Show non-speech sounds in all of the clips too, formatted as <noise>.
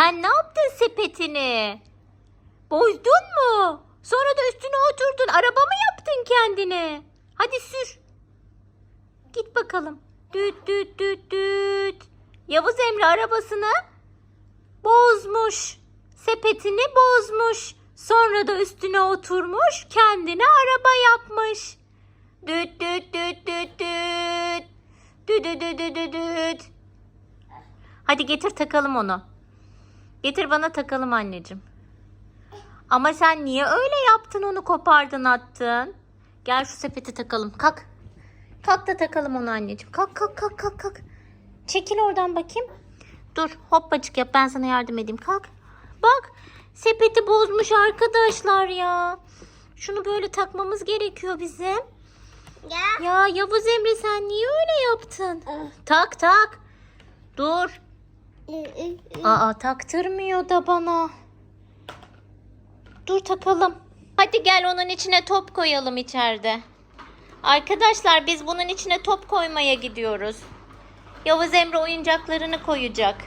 Sen ne yaptın sepetini? Bozdun mu? Sonra da üstüne oturdun. Araba mı yaptın kendine? Hadi sür. Git bakalım. Düt düt düt düt. Yavuz Emre arabasını bozmuş. Sepetini bozmuş. Sonra da üstüne oturmuş. Kendine araba yapmış. Düt düt düt düt. Düt düt düt düt düt düt. Hadi getir takalım onu. Getir bana takalım anneciğim. Ama sen niye öyle yaptın onu kopardın attın? Gel şu sepeti takalım. Kalk. Kalk da takalım onu anneciğim. Kalk kalk kalk kalk kalk. Çekil oradan bakayım. Dur hoppacık yap ben sana yardım edeyim. Kalk. Bak sepeti bozmuş arkadaşlar ya. Şunu böyle takmamız gerekiyor bizim. Ya. Ya Yavuz Emre sen niye öyle yaptın? Tak tak. Dur. Aa taktırmıyor da bana. Dur takalım. Hadi gel onun içine top koyalım içeride. Arkadaşlar biz bunun içine top koymaya gidiyoruz. Yavuz Emre oyuncaklarını koyacak.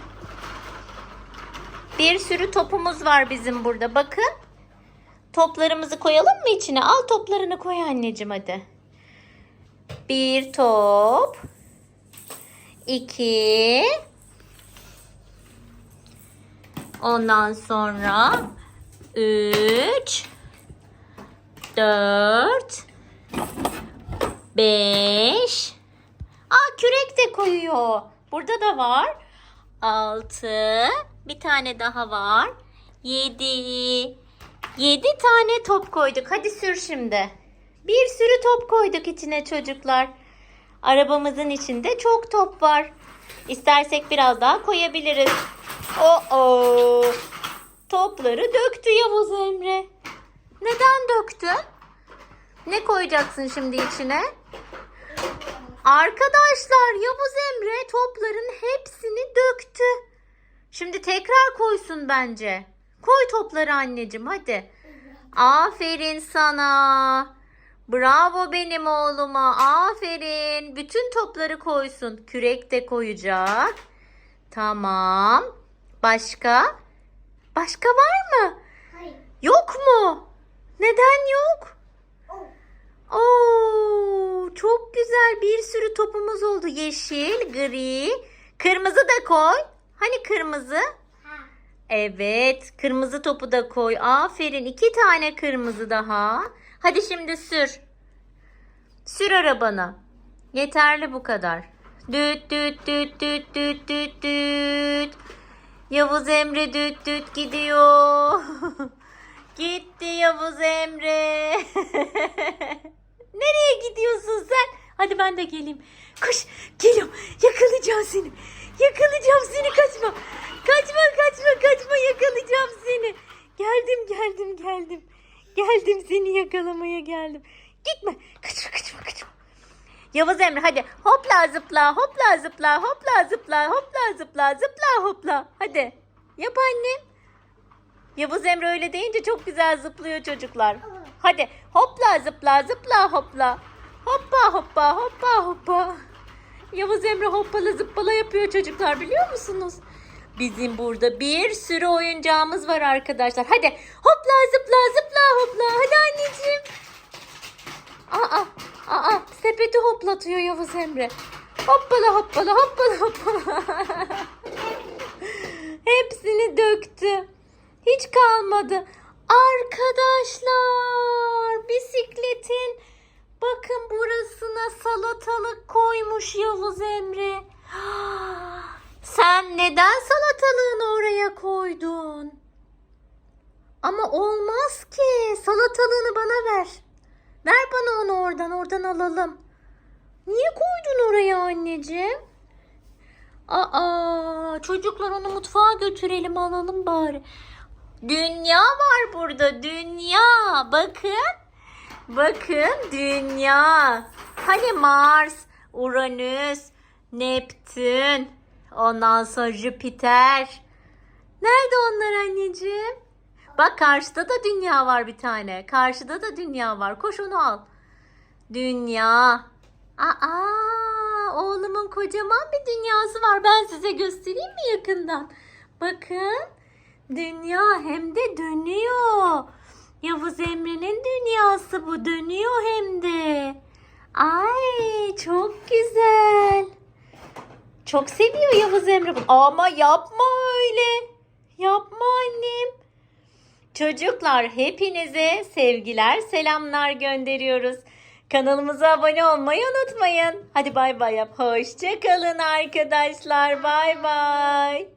Bir sürü topumuz var bizim burada. Bakın. Toplarımızı koyalım mı içine? Al toplarını koy anneciğim hadi. Bir top. iki. Ondan sonra üç. Dört. Beş. Aa kürek de koyuyor. Burada da var. Altı. Bir tane daha var. Yedi. Yedi tane top koyduk. Hadi sür şimdi. Bir sürü top koyduk içine çocuklar. Arabamızın içinde çok top var. İstersek biraz daha koyabiliriz. Oo! Topları döktü Yavuz Emre. Neden döktün? Ne koyacaksın şimdi içine? Arkadaşlar Yavuz Emre topların hepsini döktü. Şimdi tekrar koysun bence. Koy topları anneciğim hadi. Aferin sana. Bravo benim oğluma. Aferin. Bütün topları koysun. Kürek de koyacak. Tamam. Başka? Başka var mı? Hayır. Yok mu? Neden yok? Oo, çok güzel bir sürü topumuz oldu. Yeşil, gri, kırmızı da koy. Hani kırmızı? Ha. Evet, kırmızı topu da koy. Aferin, iki tane kırmızı daha. Hadi şimdi sür. Sür arabanı. Yeterli bu kadar. Düt düt düt düt düt düt düt. Yavuz Emre düt düt gidiyor. <laughs> Gitti Yavuz Emre. <laughs> Nereye gidiyorsun sen? Hadi ben de geleyim. Koş geliyorum. Yakalayacağım seni. Yakalayacağım seni kaçma. Kaçma kaçma kaçma yakalayacağım seni. Geldim geldim geldim. Geldim seni yakalamaya geldim. Gitme. Yavuz Emre hadi hopla zıpla hopla zıpla hopla zıpla hopla zıpla zıpla hopla. Hadi yap annem. Yavuz Emre öyle deyince çok güzel zıplıyor çocuklar. Hadi hopla zıpla zıpla hopla. Hoppa hoppa hoppa hoppa. Yavuz Emre hoppala zıppala yapıyor çocuklar biliyor musunuz? Bizim burada bir sürü oyuncağımız var arkadaşlar. Hadi hopla zıpla zıpla hopla. Hadi anneciğim. Aa, aa, sepeti hoplatıyor Yavuz Emre. Hoppala hoppala hoppala hoppala. <laughs> Hepsini döktü. Hiç kalmadı. Arkadaşlar bisikletin bakın burasına salatalık koymuş Yavuz Emre. <gasps> Sen neden salatalığını oraya koydun? Ama olmaz ki. Salatalığını bana ver. Ver bana onu oradan, oradan alalım. Niye koydun oraya anneciğim? Aa, çocuklar onu mutfağa götürelim alalım bari. Dünya var burada, dünya. Bakın. Bakın dünya. Hani Mars, Uranüs, Neptün, ondan sonra Jüpiter. Nerede onlar anneciğim? Bak karşıda da dünya var bir tane. Karşıda da dünya var. Koş onu al. Dünya. Aa, oğlumun kocaman bir dünyası var. Ben size göstereyim mi yakından? Bakın. Dünya hem de dönüyor. Yavuz Emre'nin dünyası bu dönüyor hem de. Ay çok güzel. Çok seviyor Yavuz Emre bunu. Ama yapma öyle. Yapma annem. Çocuklar hepinize sevgiler, selamlar gönderiyoruz. Kanalımıza abone olmayı unutmayın. Hadi bay bay yap. Hoşça kalın arkadaşlar. Bay bay.